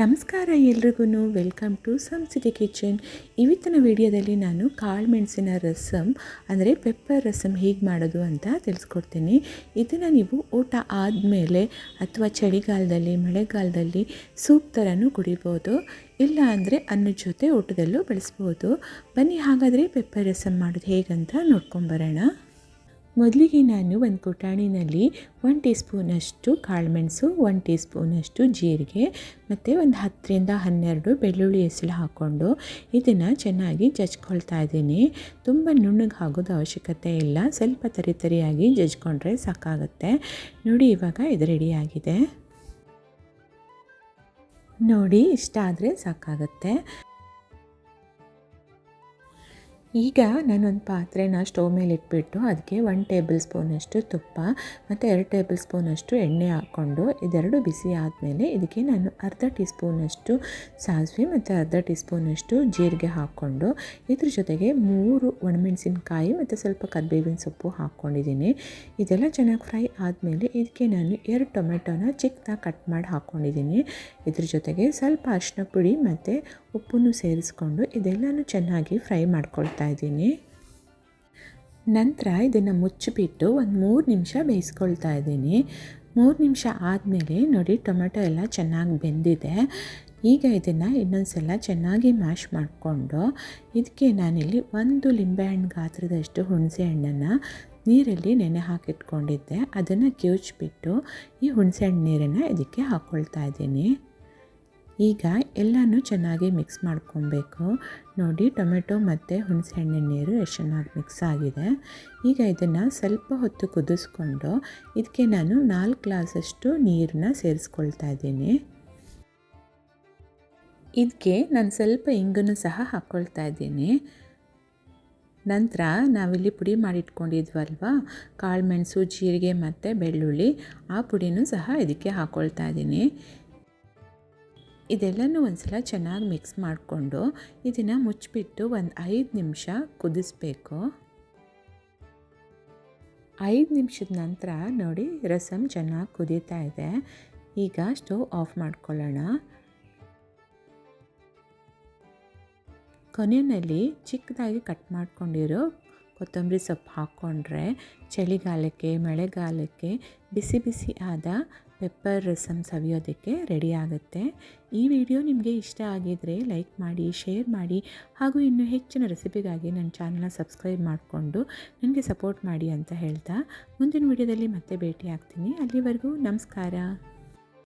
ನಮಸ್ಕಾರ ಎಲ್ರಿಗೂ welcome to some city kitchen ಇವತ್ತಿನ ವಿಡಿಯೋದಲ್ಲಿ ನಾನು ಕಾಳು ಮೆಣಸಿನ ರಸಮ್ ಅಂದರೆ ಪೆಪ್ಪರ್ ರಸಮ್ ಹೇಗೆ ಮಾಡೋದು ಅಂತ ತಿಳಿಸ್ಕೊಡ್ತೀನಿ. ಇದನ್ನು ನೀವು ಊಟ ಆದಮೇಲೆ ಅಥವಾ ಚಳಿಗಾಲದಲ್ಲಿ, ಮಳೆಗಾಲದಲ್ಲಿ ಸೂಪ್ ಥರನೂ ಕುಡಿಬೋದು, ಇಲ್ಲ ಅಂದರೆ ಅನ್ನದ ಜೊತೆ ಊಟದಲ್ಲೂ ಬಳಸ್ಬೋದು. ಬನ್ನಿ, ಹಾಗಾದರೆ ಪೆಪ್ಪರ್ ರಸಮ್ ಮಾಡೋದು ಹೇಗಂತ ನೋಡ್ಕೊಂಬರೋಣ ಮೊದಲಿಗೆ ನಾನು ಒಂದು ಪುಟಾಣಿನಲ್ಲಿ ಒನ್ ಟೀ ಸ್ಪೂನಷ್ಟು ಕಾಳುಮೆಣಸು ಒನ್ ಟೀ ಸ್ಪೂನಷ್ಟು ಜೀರಿಗೆ ಮತ್ತು ಒಂದು ಹತ್ತರಿಂದ ಹನ್ನೆರಡು ಬೆಳ್ಳುಳ್ಳಿ ಹೆಸಳು ಹಾಕ್ಕೊಂಡು ಇದನ್ನು ಚೆನ್ನಾಗಿ ಜಜ್ಕೊಳ್ತಾ ಇದ್ದೀನಿ. ತುಂಬ ನುಣ್ಣಗೆ ಆಗೋದು ಅವಶ್ಯಕತೆ ಇಲ್ಲ. ಸ್ವಲ್ಪ ತರಿ ತರಿಯಾಗಿ ಜಜ್ಕೊಂಡ್ರೆ ಸಾಕಾಗುತ್ತೆ. ನೋಡಿ, ಇವಾಗ ಇದು ರೆಡಿಯಾಗಿದೆ ನೋಡಿ, ಇಷ್ಟ ಆದರೆ ಸಾಕಾಗುತ್ತೆ. ಈಗ ನಾನೊಂದು ಪಾತ್ರೆನ ಸ್ಟವ್ ಮೇಲೆ ಇಟ್ಬಿಟ್ಟು ಅದಕ್ಕೆ ಒನ್ ಟೇಬಲ್ ಸ್ಪೂನಷ್ಟು ತುಪ್ಪ ಮತ್ತು ಎರಡು ಟೇಬಲ್ ಸ್ಪೂನಷ್ಟು ಎಣ್ಣೆ ಹಾಕ್ಕೊಂಡು ಇದೆರಡು ಬಿಸಿ ಆದಮೇಲೆ ಇದಕ್ಕೆ ನಾನು ಅರ್ಧ ಟೀ ಸ್ಪೂನಷ್ಟು ಸಾಸಿವೆ ಮತ್ತು ಅರ್ಧ ಟೀ ಸ್ಪೂನಷ್ಟು ಜೀರಿಗೆ ಹಾಕ್ಕೊಂಡು ಇದ್ರ ಜೊತೆಗೆ ಮೂರು ಒಣಮೆಣಸಿನಕಾಯಿ ಮತ್ತು ಸ್ವಲ್ಪ ಕರಿಬೇವಿನ ಸೊಪ್ಪು ಹಾಕ್ಕೊಂಡಿದ್ದೀನಿ. ಇದೆಲ್ಲ ಚೆನ್ನಾಗಿ ಫ್ರೈ ಆದಮೇಲೆ ಇದಕ್ಕೆ ನಾನು ಎರಡು ಟೊಮೆಟೊನ ಚಿಕ್ಕದಾಗಿ ಕಟ್ ಮಾಡಿ ಹಾಕ್ಕೊಂಡಿದ್ದೀನಿ. ಇದ್ರ ಜೊತೆಗೆ ಸ್ವಲ್ಪ ಅರಿಶಿನ ಪುಡಿ ಮತ್ತು ಉಪ್ಪನ್ನು ಸೇರಿಸ್ಕೊಂಡು ಇದೆಲ್ಲನೂ ಚೆನ್ನಾಗಿ ಫ್ರೈ ಮಾಡ್ಕೊಳ್ತಾ ಇದ್ದೀನಿ. ನಂತರ ಇದನ್ನು ಮುಚ್ಚಿಬಿಟ್ಟು ಒಂದು ಮೂರು ನಿಮಿಷ ಬೇಯಿಸ್ಕೊಳ್ತಾ ಇದ್ದೀನಿ. ಮೂರು ನಿಮಿಷ ಆದಮೇಲೆ ನೋಡಿ ಟೊಮೆಟೊ ಎಲ್ಲ ಚೆನ್ನಾಗಿ ಬೆಂದಿದೆ. ಈಗ ಇದನ್ನು ಇನ್ನೊಂದು ಸಲ ಚೆನ್ನಾಗಿ ಮ್ಯಾಶ್ ಮಾಡಿಕೊಂಡು ಇದಕ್ಕೆ ನಾನಿಲ್ಲಿ ಒಂದು ಲಿಂಬೆಹಣ್ಣು ಗಾತ್ರದಷ್ಟು ಹುಣಸೆ ಹಣ್ಣನ್ನು ನೀರಲ್ಲಿ ನೆನೆ ಹಾಕಿಟ್ಕೊಂಡಿದ್ದೆ. ಅದನ್ನು ಕಿವುಚ್ಬಿಟ್ಟು ಈ ಹುಣಸೆ ಹಣ್ಣು ನೀರನ್ನು ಇದಕ್ಕೆ ಹಾಕ್ಕೊಳ್ತಾ ಇದ್ದೀನಿ. ಈಗ ಎಲ್ಲನೂ ಚೆನ್ನಾಗಿ ಮಿಕ್ಸ್ ಮಾಡ್ಕೊಬೇಕು. ನೋಡಿ, ಟೊಮೆಟೊ ಮತ್ತು ಹುಣಸೆ ಹಣ್ಣಿನ ನೀರು ಎಷ್ಟು ಚೆನ್ನಾಗಿ ಮಿಕ್ಸ್ ಆಗಿದೆ. ಈಗ ಇದನ್ನು ಸ್ವಲ್ಪ ಹೊತ್ತು ಕುದಿಸ್ಕೊಂಡು ಇದಕ್ಕೆ ನಾನು ನಾಲ್ಕು ಗ್ಲಾಸಷ್ಟು ನೀರನ್ನ ಸೇರಿಸ್ಕೊಳ್ತಾ ಇದ್ದೀನಿ. ಇದಕ್ಕೆ ನಾನು ಸ್ವಲ್ಪ ಇಂಗನ್ನು ಸಹ ಹಾಕ್ಕೊಳ್ತಾ ಇದ್ದೀನಿ. ನಂತರ ನಾವಿಲ್ಲಿ ಪುಡಿ ಮಾಡಿಟ್ಕೊಂಡಿದ್ವಲ್ವ? ಕಾಳುಮೆಣಸು ಜೀರಿಗೆ ಮತ್ತು ಬೆಳ್ಳುಳ್ಳಿ ಆ ಪುಡಿನೂ ಸಹ ಇದಕ್ಕೆ ಹಾಕ್ಕೊಳ್ತಾ ಇದ್ದೀನಿ. ಇದೆಲ್ಲನೂ ಒಂದ್ಸಲ ಚೆನ್ನಾಗಿ ಮಿಕ್ಸ್ ಮಾಡಿಕೊಂಡು ಇದನ್ನು ಮುಚ್ಚಿಬಿಟ್ಟು ಒಂದು ಐದು ನಿಮಿಷ ಕುದಿಸ್ಬೇಕು. ಐದು ನಿಮಿಷದ ನಂತರ ನೋಡಿ ರಸಮ್ ಚೆನ್ನಾಗಿ ಕುದೀತಾ ಇದೆ. ಈಗ ಸ್ಟವ್ ಆಫ್ ಮಾಡ್ಕೊಳ್ಳೋಣ. ಕೊನೆಯಲ್ಲಿ ಚಿಕ್ಕದಾಗಿ ಕಟ್ ಮಾಡ್ಕೊಂಡಿರೋ ಕೊತ್ತಂಬರಿ ಸೊಪ್ಪು ಹಾಕ್ಕೊಂಡ್ರೆ ಚಳಿಗಾಲಕ್ಕೆ, ಮಳೆಗಾಲಕ್ಕೆ ಬಿಸಿ ಬಿಸಿ ಆದ ಪೆಪ್ಪರ್ ರಸಮ್ ಸವಿಯೋದಕ್ಕೆ ರೆಡಿ ಆಗುತ್ತೆ. ಈ ವಿಡಿಯೋ ನಿಮಗೆ ಇಷ್ಟ ಆಗಿದರೆ ಲೈಕ್ ಮಾಡಿ ಶೇರ್ ಮಾಡಿ, ಹಾಗೂ ಇನ್ನೂ ಹೆಚ್ಚಿನ ರೆಸಿಪಿಗಾಗಿ ನನ್ನ ಚಾನಲ್ನ ಸಬ್ಸ್ಕ್ರೈಬ್ ಮಾಡಿಕೊಂಡು ನನಗೆ ಸಪೋರ್ಟ್ ಮಾಡಿ ಅಂತ ಹೇಳ್ತಾ ಮುಂದಿನ ವಿಡಿಯೋದಲ್ಲಿ ಮತ್ತೆ ಭೇಟಿ ಆಗ್ತೀನಿ ಅಲ್ಲಿವರೆಗೂ ನಮಸ್ಕಾರ.